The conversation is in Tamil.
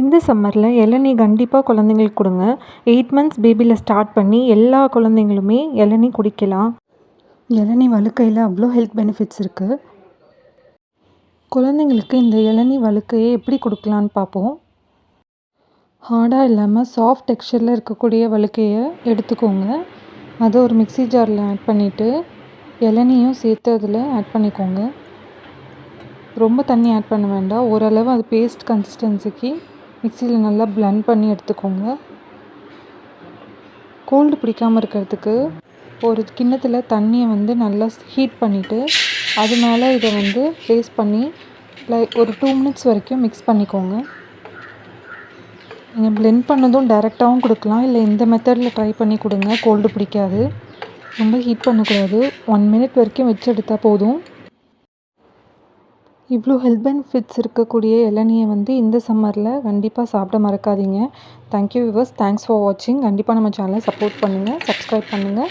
இந்த சம்மரில் இளநீ கண்டிப்பாக குழந்தைங்களுக்கு கொடுங்க. எயிட் மந்த்ஸ் பேபியில் ஸ்டார்ட் பண்ணி எல்லா குழந்தைங்களுமே இளநீ குடிக்கலாம். இளநீ வழுக்கையில் அவ்வளோ ஹெல்த் பெனிஃபிட்ஸ் இருக்குது குழந்தைங்களுக்கு இந்த இளநீ வழுக்கையை எப்படி கொடுக்கலான்னு பார்ப்போம். ஹார்டாக இல்லாமல் சாஃப்ட் டெக்ஸ்சரில் இருக்கக்கூடிய வழுக்கையை எடுத்துக்கோங்க. அதை ஒரு மிக்ஸி ஜாரில் ஆட் பண்ணிவிட்டு இளநியும் சேர்த்து அதில் ஆட் பண்ணிக்கோங்க. ரொம்ப தண்ணி ஆட் பண்ண வேண்டாம். ஓரளவு அது பேஸ்ட் கன்சிஸ்டன்சிக்கு மிக்சியில் நல்லா பிளெண்ட் பண்ணி எடுத்துக்கோங்க. கோல்டு பிடிக்காமல் இருக்கிறதுக்கு ஒரு கிண்ணத்தில் தண்ணியை வந்து நல்லா ஹீட் பண்ணிவிட்டு அது மேலே இதை வந்து ப்ளேஸ் பண்ணி லைக் ஒரு டூ மினிட்ஸ் வரைக்கும் மிக்ஸ் பண்ணிக்கோங்க. நீங்கள் பிளெண்ட் பண்ணதும் டைரெக்டாகவும் கொடுக்கலாம். இல்லை இந்த மெத்தடில் ட்ரை பண்ணி கொடுங்க. கோல்டு பிடிக்காது. ரொம்ப ஹீட் பண்ணக்கூடாது. ஒன் மினிட் வரைக்கும் வச்சு எடுத்தால் போதும். இவ்வளோ ஹெல்த் பெனிஃபிட்ஸ் இருக்கக்கூடிய இளநியை வந்து இந்த சம்மரில் கண்டிப்பாக சாப்பிட மறக்காதீங்க. தேங்க்யூ விவர்ஸ் தேங்க்ஸ் ஃபார் வாட்சிங் கண்டிப்பாக நம்ம சேனலை சப்போர்ட் பண்ணுங்கள் சப்ஸ்கிரைப் பண்ணுங்கள்